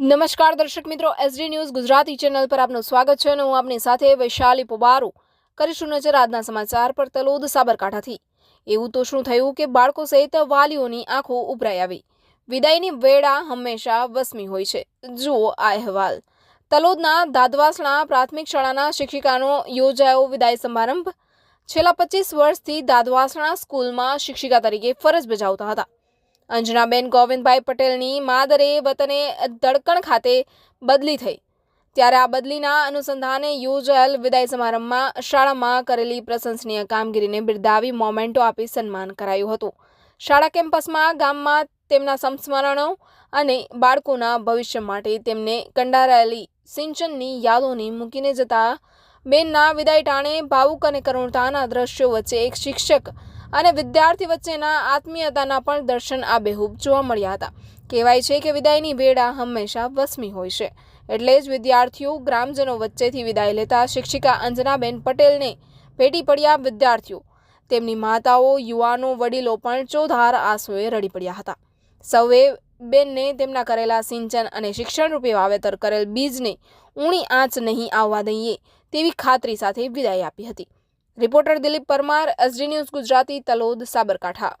નમસ્કાર દર્શક મિત્રો એસડી ન્યૂઝ ગુજરાતી ચેનલ પર આપનું સ્વાગત છે અને હું આપની સાથે વૈશાલી પોબારુ. કરીશું નજર આજના સમાચાર પર તલોદ સાબરકાંઠાથી. એવું તો શું થયું કે બાળકો સહિત વાલીઓની આંખો ઉભરાઈ આવી. વિદાયની વેળા હંમેશા વસમી હોય છે. જુઓ આ અહેવાલ. તલોદના દાદવાસણા પ્રાથમિક શાળાના શિક્ષિકાનો યોજાયો વિદાય સમારંભ. છેલ્લા પચીસ વર્ષથી દાદવાસણા સ્કૂલમાં શિક્ષિકા તરીકે ફરજ બજાવતા હતા. અંજનાબેન ગોવિંદભાઈ પટેલની માદરે વતને દડકણ ખાતે બદલી થઈ. ત્યારે આ બદલીના અનુસંધાને યોજાયેલ વિદાય સમારંભમાં શાળામાં કરેલી પ્રશંસનીય કામગીરીને બિરદાવી મોમેન્ટો આપી સન્માન કરાયું હતું. શાળા કેમ્પસમાં ગામમાં તેમના સંસ્મરણો અને બાળકોના ભવિષ્ય માટે તેમને કંડારાયેલી સિંચનની યાદોને મૂકીને જતા બેનના વિદાય ટાણે ભાવુક અને કરુણતાના દ્રશ્યો વચ્ચે એક શિક્ષક અને વિદ્યાર્થી વચ્ચેના આત્મીયતાના પણ દર્શન આબેહૂબ જોવા મળ્યા હતા. કહેવાય છે કે વિદાયની વેળા હંમેશા વસમી હોય છે. એટલે જ વિદ્યાર્થીઓ ગ્રામજનો વચ્ચેથી વિદાય લેતા શિક્ષિકા અંજનાબેન પટેલને ભેટી પડ્યા વિદ્યાર્થીઓ. તેમની માતાઓ, યુવાનો, વડીલો પણ ચોધાર આંસુએ રડી પડ્યા હતા. સૌએ બેનને તેમના કરેલા સિંચન અને શિક્ષણ રૂપે વાવેતર કરેલ બીજને ઊણી આંચ નહીં આવવા દઈએ તેવી ખાતરી સાથે વિદાય આપી હતી. Reporter Dilip Parmar SD news Gujarati Talod Sabarkantha.